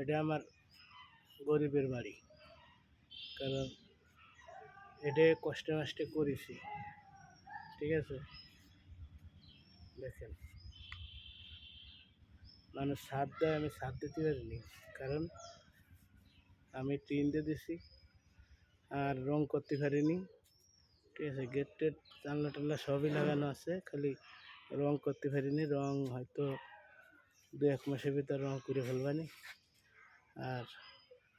এটা আমার গরিবের বাড়ি। কারণ এটা কষ্টে মষ্টে করেছি। ঠিক আছে? দেখেন। মানুষ সাথ দেয়, আমি সাথ দিতে পারিনি। কারণ আমি টিন দিয়ে দিছি আর রং করতে পারিনি। ঠিক আছে? গেট টেট জানলা টানলা সবই লাগানো আছে। খালি রং করতে পারিনি। রং হয়তো দু এক মাসের ভিতর রং করে ফেলবানি। আর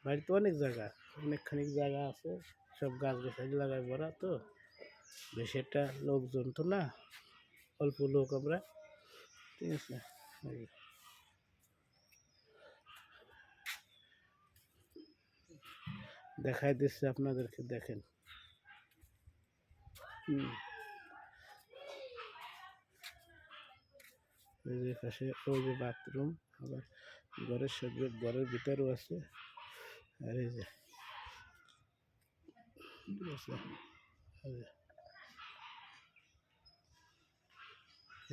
বাড়িতে অনেক জায়গা অনেকখানি জায়গা আছে, সব গাছ গাছালি লাগায় ভরা তো, বেশি একটা লোকজন তো না, অল্প লোক আমরা, ঠিক আছে, এই। দেখাই দিচ্ছে আপনাদেরকে, দেখেন হুম। ওই পাশে, ওই যে বাথরুম, আবার ঘরের সঙ্গে ঘরের ভিতরেও আছে। আর এই যে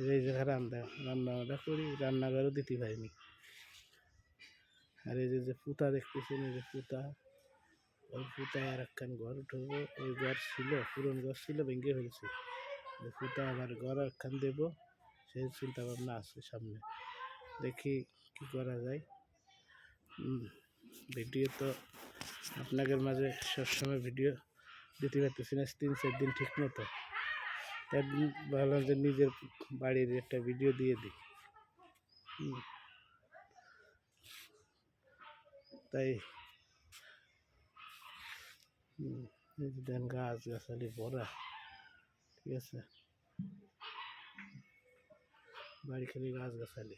এই যে। রান্না রান্না বান্না করি, রান্নাঘরও দিতে পারিনি। আর এই যে পুতা দেখতেছেন, এই যে পুতা। ওই পুতা আর একখান ঘর উঠবো ওই ঘর ছিল, পুরন ঘর ছিল, ভেঙে ফেলছে। পুতা আবার ঘর একখান দেবো। সেই চিন্তা ভাবনা আছে সামনে। দেখি কি করা যায়। হুম, ভিডিও তো আপনাদের মাঝে সবসময় ভিডিও দিতে পারতেছি না তিন চার দিন ঠিক মতো। তাই উম ভাবলাম যে নিজের বাড়ির একটা ভিডিও দিয়ে দিই। হুম। তাই। হুম, এই যে দেন গাছ গাছালি ভরা ঠিক আছে? বাড়ি খালি গাছ গাছালি।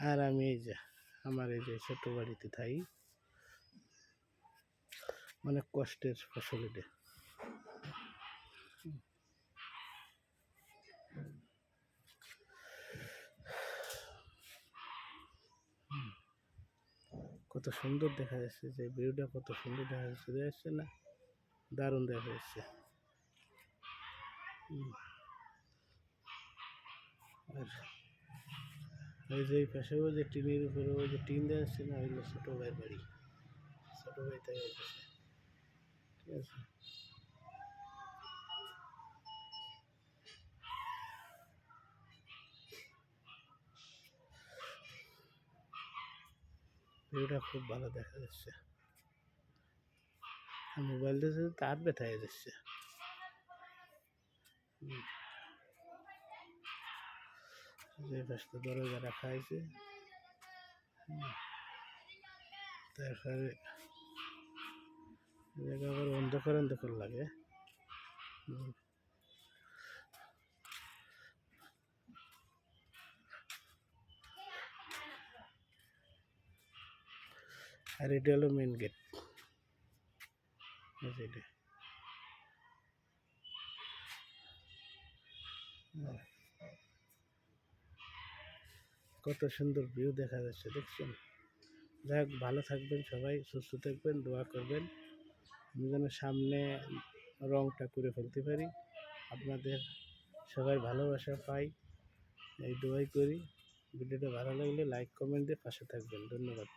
আর আমি এই যে, আমার এই যে ছোট বাড়িতে থাই। অনেক কষ্টের ফসল এটা। কত সুন্দর দেখা যাচ্ছে যে, ভিউটা কত সুন্দর দেখা যাচ্ছে। দেখা যাচ্ছে না? দারুণ দেখা যাচ্ছে। আর ওই যে পাশে ওই যে টিনের উপরে ওই যে টিন দেওয়া আছে না, ওইগুলো ছোটো ভাইয়ের বাড়ি। ছোটো ভাই তাই ঠিক আছে? ভিউটা খুব ভালো দেখা যাচ্ছে। মোবাইল দিয়ে তার ব্যথা হয়ে যাচ্ছে। হুম। যে পাশে দরজা রাখা হয়েছে অন্ধকার অন্ধকার লাগে। আর এটা হলো মেন গেট এটা। কত সুন্দর ভিউ দেখা যাচ্ছে, দেখছেন? যাই হোক ভালো থাকবেন সবাই, সুস্থ থাকবেন, দোয়া করবেন। আমি যেন সামনে রংটা করে ফেলতে পারি। আপনাদের সবাই ভালোবাসা পাই, এই দোয়াই করি। ভিডিওটা ভালো লাগলে লাইক কমেন্ট দিয়ে পাশে থাকবেন। ধন্যবাদ।